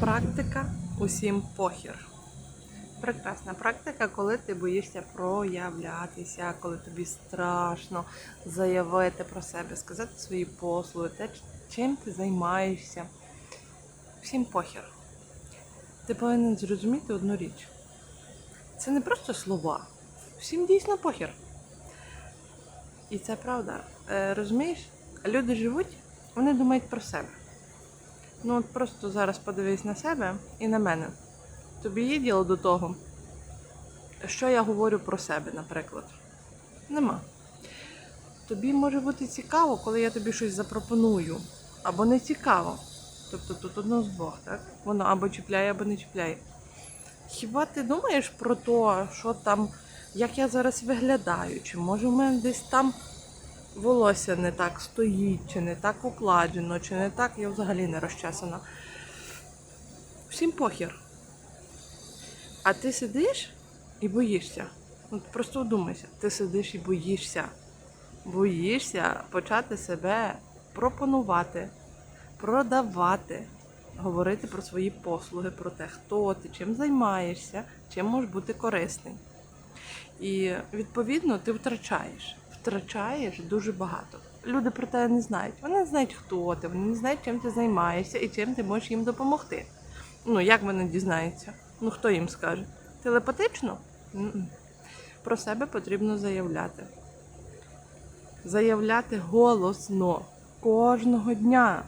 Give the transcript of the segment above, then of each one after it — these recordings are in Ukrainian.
Практика усім похір. Прекрасна практика, коли ти боїшся проявлятися, коли тобі страшно заявити про себе, сказати свої послуги, те, чим ти займаєшся. Всім похір. Ти повинен зрозуміти одну річ. Це не просто слова. Всім дійсно похір. І це правда. Е, розумієш, люди живуть, вони думають про себе. Ну от просто зараз подивись на себе і на мене. Тобі є діло до того, що я говорю про себе, наприклад. Нема. Тобі може бути цікаво, коли я тобі щось запропоную, або не цікаво. Тобто тут одно з двох, так? Воно або чіпляє, або не чіпляє. Хіба ти думаєш про те, що там, як я зараз виглядаю, чи може в мене десь там волосся не так стоїть, чи не так укладено, чи не так, я взагалі не розчесана. Всім похір. А ти сидиш і боїшся. От просто вдумайся, ти сидиш і боїшся. Боїшся почати себе пропонувати, продавати, говорити про свої послуги, про те, хто ти, чим займаєшся, чим можеш бути корисний. І відповідно ти втрачаєш. Втрачаєш дуже багато. Люди про тебе не знають. Вони не знають, хто ти, вони не знають, чим ти займаєшся і чим ти можеш їм допомогти. Ну, як вони дізнаються? Ну, хто їм скаже? Телепатично? Про себе потрібно заявляти. Заявляти голосно кожного дня,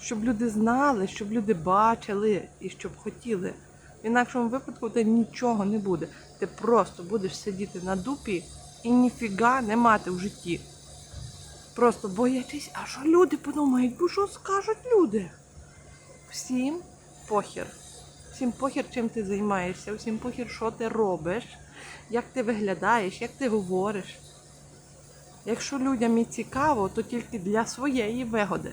щоб люди знали, щоб люди бачили і щоб хотіли. В інакшому випадку ти нічого не буде. Ти просто будеш сидіти на дупі і ніфіга не мати в житті. Просто боячись, а що люди подумають, бо що скажуть люди? Всім похір. Всім похір, чим ти займаєшся, всім похір, що ти робиш, як ти виглядаєш, як ти говориш. Якщо людям і цікаво, то тільки для своєї вигоди.